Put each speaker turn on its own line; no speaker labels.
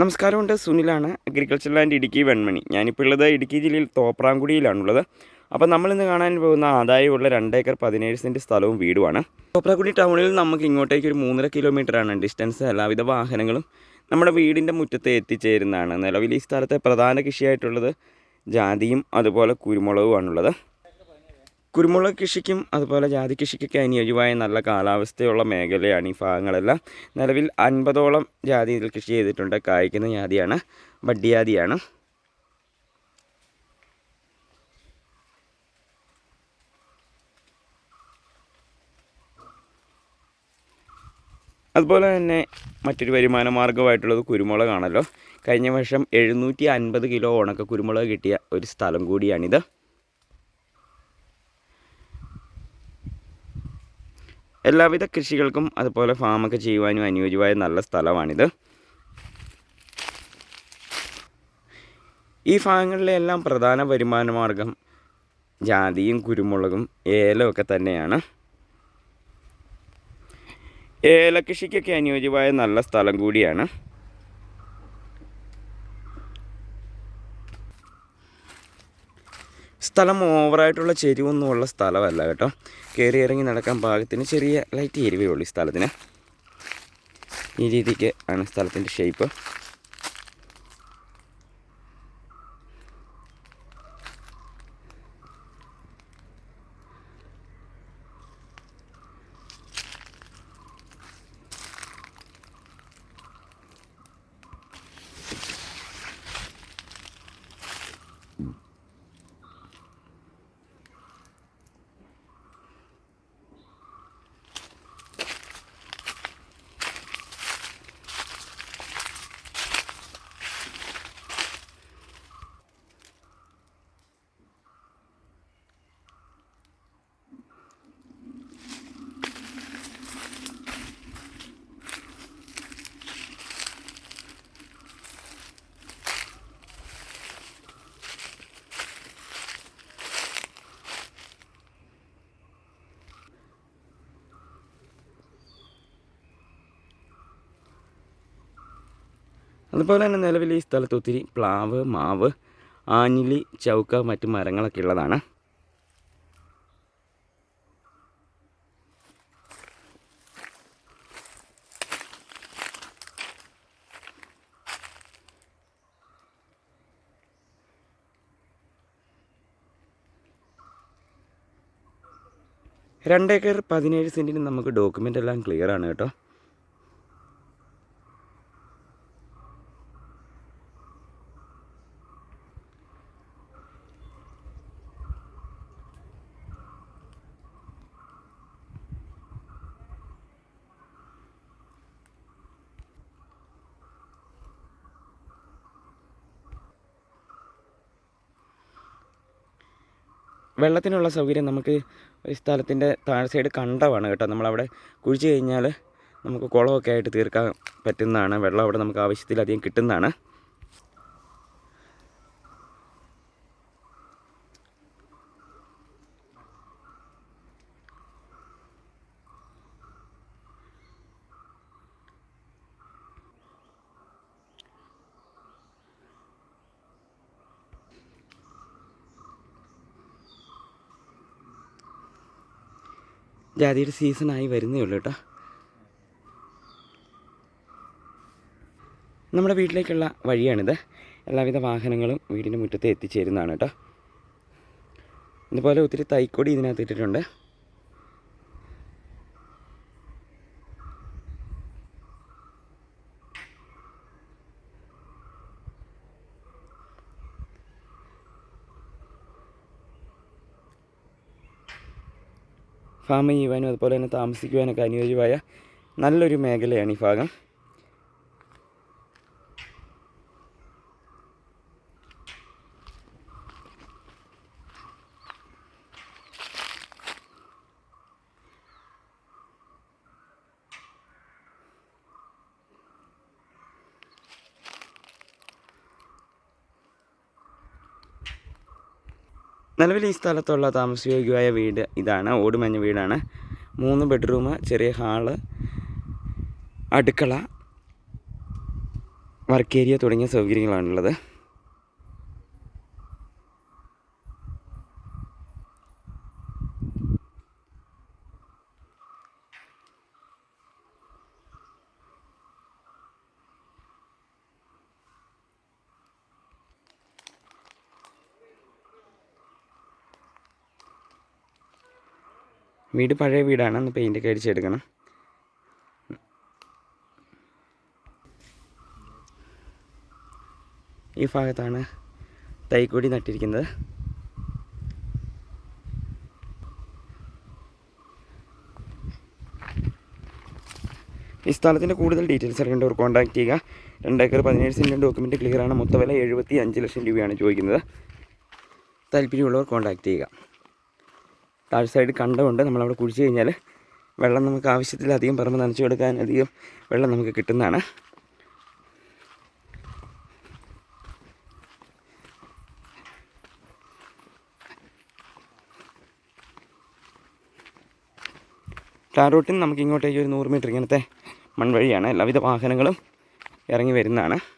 നമസ്കാരമുണ്ട്. സുനിലാണ് agriculture land Idukki Venmani. ഞാനിപ്പോൾ ഉള്ളത് ഇടുക്കി ജില്ലയിൽ തോപ്രാംകുടിയിലാണുള്ളത്. അപ്പോൾ നമ്മളിന്ന് കാണാൻ പോകുന്ന ആദായമുള്ള രണ്ടേക്കർ പതിനേഴ് സെന്റ് സ്ഥലവും വീടുമാണ്. തോപ്രാംകുടി ടൗണിൽ നമുക്ക് ഇങ്ങോട്ടേക്ക് ഒരു മൂന്നര കിലോമീറ്ററാണ് ഡിസ്റ്റൻസ് എല്ലാവിധ വാഹനങ്ങളും നമ്മുടെ വീടിന്റെ മുറ്റത്ത് എത്തിച്ചേരുന്നതാണ്. നിലവിൽ ഈ സ്ഥലത്തെ പ്രധാന കൃഷിയായിട്ടുള്ളത് ജാതിയും അതുപോലെ കുരുമുളകുമാണുള്ളത് കുരുമുളക് കൃഷിക്കും അതുപോലെ ജാതി കൃഷിക്കൊക്കെ അനുയോജ്യമായ നല്ല കാലാവസ്ഥയുള്ള മേഖലയാണ് ഈ ഭാഗങ്ങളെല്ലാം. നിലവിൽ അൻപതോളം ജാതി ഇതിൽ കൃഷി ചെയ്തിട്ടുണ്ട്. കായ്ക്കുന്ന ജാതിയാണ് ബഡ്ഡിയാതിയാണ് അതുപോലെ തന്നെ മറ്റൊരു വരുമാന മാർഗമായിട്ടുള്ളത് കുരുമുളകാണല്ലോ. കഴിഞ്ഞ വർഷം എഴുന്നൂറ്റി അൻപത് കിലോ ഉണക്ക കുരുമുളക് കിട്ടിയ ഒരു സ്ഥലം കൂടിയാണിത്. എല്ലാവിധ കൃഷികൾക്കും അതുപോലെ ഫാമൊക്കെ ചെയ്യുവാനും അനുയോജ്യമായ നല്ല സ്ഥലമാണിത്. ഈ ഭാഗങ്ങളിലെ എല്ലാം പ്രധാന വരുമാന മാർഗം ജാതിയും കുരുമുളകും ഏലമൊക്കെ തന്നെയാണ്. ഏലകൃഷിക്കൊക്കെ അനുയോജ്യമായ നല്ല സ്ഥലം കൂടിയാണ്. സ്ഥലം ഓവറായിട്ടുള്ള ചെരിവൊന്നുമുള്ള സ്ഥലമല്ല കേട്ടോ. കയറി ഇറങ്ങി നടക്കാൻ പാകത്തിന് ചെറിയ ലൈറ്റ് എരിവേ ഉള്ളൂ ഈ സ്ഥലത്തിന്. ഈ രീതിക്ക് ആണ് സ്ഥലത്തിന്റെ ഷേപ്പ് അതുപോലെ തന്നെ നിലവിൽ ഈ സ്ഥലത്ത് ഒത്തിരി പ്ലാവ് മാവ് ആഞ്ഞിലി ചൗക്ക മറ്റു മരങ്ങളൊക്കെ ഉള്ളതാണ്. രണ്ടേക്കർ പതിനേഴ് സെന്റിന് നമുക്ക് ഡോക്യുമെന്റ് എല്ലാം ക്ലിയർ ആണ് കേട്ടോ. വെള്ളത്തിനുള്ള സൗകര്യം നമുക്ക് ഈ സ്ഥലത്തിന്റെ താഴെ സൈഡ് കണ്ടമാണ് കേട്ടോ. നമ്മളവിടെ കുഴിച്ച് കഴിഞ്ഞാൽ നമുക്ക് കുളമൊക്കെ ആയിട്ട് തീർക്കാൻ പറ്റുന്നതാണ്. വെള്ളം അവിടെ നമുക്ക് ആവശ്യത്തിലധികം കിട്ടുന്നതാണ്. ജാതിയുടെ ആയി വരുന്നേ ഉള്ളൂ കേട്ടോ. നമ്മുടെ വീട്ടിലേക്കുള്ള വഴിയാണിത്. എല്ലാവിധ വാഹനങ്ങളും വീടിന്റെ മുറ്റത്ത് എത്തിച്ചേരുന്നതാണ് കേട്ടോ. ഇതുപോലെ ഒത്തിരി തൈക്കൊടി ഇതിനകത്ത് ഇട്ടിട്ടുണ്ട്. ഫാം ചെയ്യുവാനും അതുപോലെ തന്നെ താമസിക്കുവാനൊക്കെ അനുയോജ്യമായ നല്ലൊരു മേഖലയാണ് ഈ ഭാഗം. നിലവിൽ ഈ സ്ഥലത്തുള്ള താമസയോഗ്യമായ വീട് ഇതാണ്. ഓടുമഞ്ഞ വീടാണ്. മൂന്ന് ബെഡ്റൂം ചെറിയ ഹാൾ അടുക്കള വർക്ക് ഏരിയ തുടങ്ങിയ സൗകര്യങ്ങളാണുള്ളത്. വീട് പഴയ വീടാണ്. ഒന്ന് പെയിന്റൊക്കെ അടിച്ചെടുക്കണം ഈ ഭാഗത്താണ് തൈക്കൂടി നട്ടിരിക്കുന്നത്. ഈ സ്ഥലത്തിന്റെ കൂടുതൽ ഡീറ്റെയിൽസ് അറിയേണ്ടവർ കോൺടാക്ട് ചെയ്യുക. രണ്ടേക്കർ പതിനേഴ് സെന്റ് ഡോക്യുമെന്റ് ക്ലിയറാണ് മൊത്തവില എഴുപത്തി അഞ്ച് ലക്ഷം രൂപയാണ് ചോദിക്കുന്നത്. താല്പര്യമുള്ളവർ കോൺടാക്ട് ചെയ്യുക. താഴെ സൈഡ് കണ്ടമുണ്ട്. നമ്മളവിടെ കുഴിച്ച് കഴിഞ്ഞാൽ വെള്ളം നമുക്ക് ആവശ്യത്തിലധികം പറമ്പ് നനച്ചു കൊടുക്കാൻ അധികം വെള്ളം നമുക്ക് കിട്ടുന്നതാണ്. ടാർ നമുക്ക് ഇങ്ങോട്ടേക്ക് ഒരു നൂറ് മീറ്റർ ഇങ്ങനത്തെ മൺവഴിയാണ്. എല്ലാവിധ വാഹനങ്ങളും ഇറങ്ങി വരുന്നതാണ്.